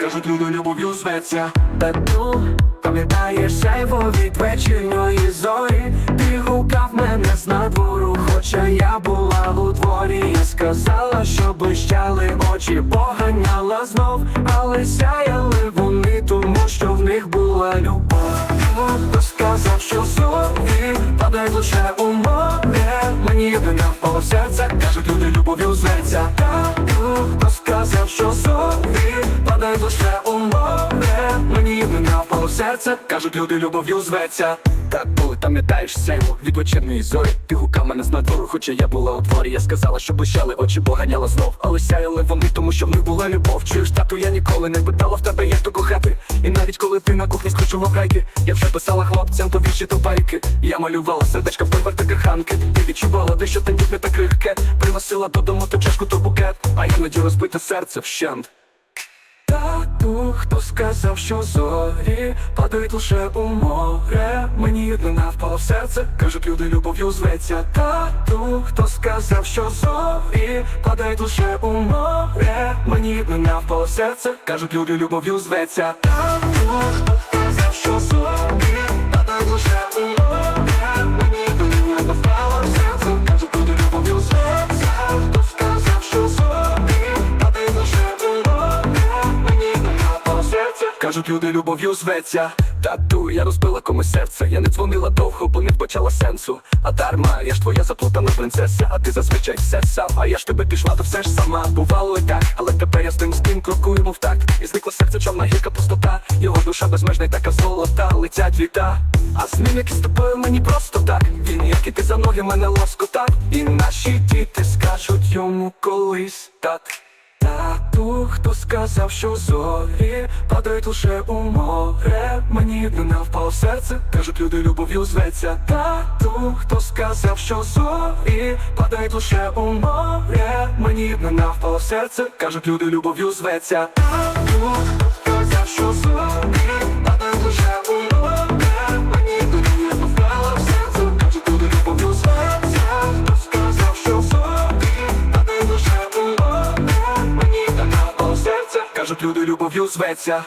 Кажуть, люди любов'ю зветься. Тату, пам'ятаєш сейво від вечірньої зорі? Ти гукав мене з надвору, хоча я була у дворі. Я сказала, що блищали очі, поганяла знов Але сяяли вони, лише у море. Мені єдине впало в серце, кажуть, люди любов'ю зветься. Тату, серце, кажуть, люди любов'ю зветься. Так були, пам'ятаєш сейву від вечірньої зорі. Ти гукав мене з надвору, хоча я була у дворі. Я сказала, що блищали очі, бо ганяла знов. Але сяяли вони, тому що в них була любов. Чуєш, тату, я ніколи не питала в тебе, як то кохати. І навіть коли ти на кухні скручував гайки Я вже писала хлопцям, то вірші, то байки Я малювала сердечка в поверти коханки Ти відчувала дещо тендітне та крихке Приносила додому то чашку, то букет. А іноді розбите серце вщент Тату, хто сказав, що зорі падають лише у море? Мені єдина впала в серце, кажуть, люди любов'ю зветься. Тату, хто сказав, що зорі падають лише у море? Мені єдина впала в серце, кажуть, люди любов'ю зветься. Тату, кажуть, люди любов'ю зветься Тату, я розбила комусь серце, я не дзвонила довго, бо не вбачала сенсу. А дарма, я ж твоя заплутана принцеса, а ти зазвичай все сам. А я ж тебе пішла, то все ж сама. Бувало і так, але тепер я з тим з тим крокуємо в такт. І зникла серце чорна гірка пустота. Його душа безмежна й така золота, летять літа. А з ним, як і з тобою, мені просто так. Він, як і ти за ноги, мене лоскотав. І наші діти скажуть йому колись так. Тату, хто сказав, що зорі падають лише у море. Мені не впало серце, кажуть, люди любов'ю зветься. Тату, хто сказав, що зорі падають лише у море. Мені не впало серце, кажуть, люди любов'ю зветься. Тату, хто сказав, що зорі кажуть, люди любов'ю зветься